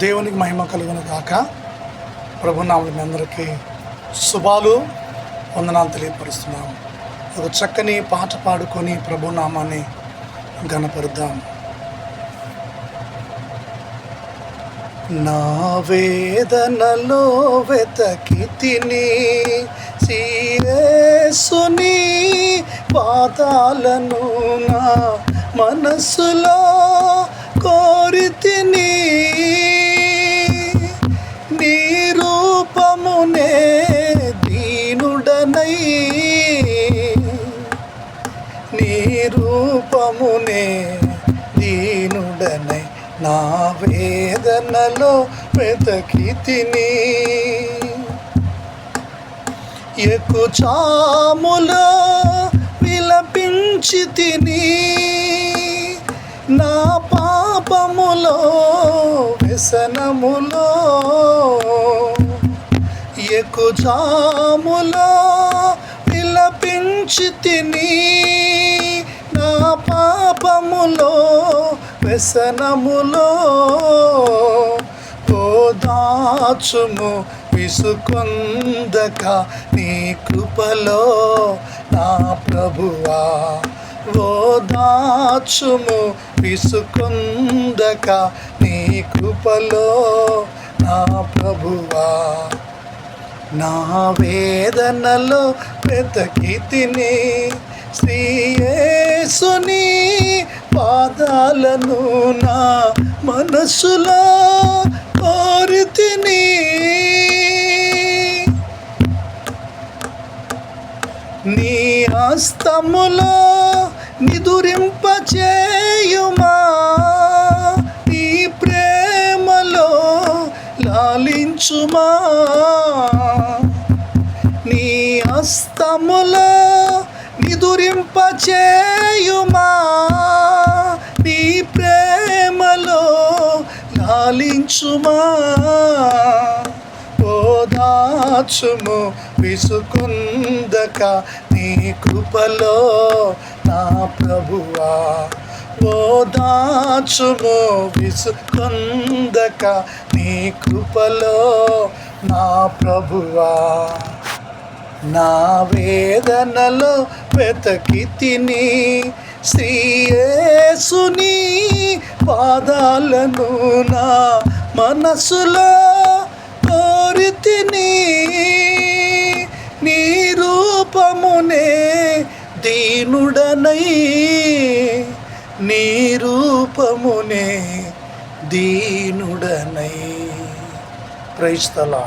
దేవునికి మహిమ కలుగును కాక ప్రభునామం మీ అందరికీ శుభాలు వందనాలు తెలియపరుస్తున్నాము ఒక చక్కని పాట పాడుకొని ప్రభునామాన్ని గణపరుద్దాం నా వేదనలో వెతకి తిని సీయేసుని పాదాలను నా మనసులో కోరి తిని రూపమునే దీనుడనై నా వేదనలో వెతకి తిని ఎక్కుచాములో విలపించి తిని నా పాపములో వ్యసనములో ఎక్కుచాములో విలపించి తిని వ్యసనములో వ్యసనములో ఓదాచుము విసుకొందక నీ కృపలో నా ప్రభువా. ఓదాచుము విసుకొందక నీ కృపలో నా ప్రభువా. నా వేదనలో వెతకి తిని శ్రీయేసుని పాదాలను నా మనసులో కోరి తిని నీ హస్తములో నిదురింపచేయుమా? నీ ప్రేమలో లాలించుమా? నీ హస్తములో నిదురింపచేయుమా? లాలించుమా ఓదాచుము విసుకుందక నీ కృపలో నా ప్రభువా. ఓదాచుము విసుకుందక నీ కృపలో నా ప్రభువా. నా వేదనలో వెతకి తిని శ్రీయేసుని పాదాలను నా మనసులో కోరి తిని నీ రూపమునే దీనుడనై నీ రూపమునే దీనుడనై. క్రైస్తలా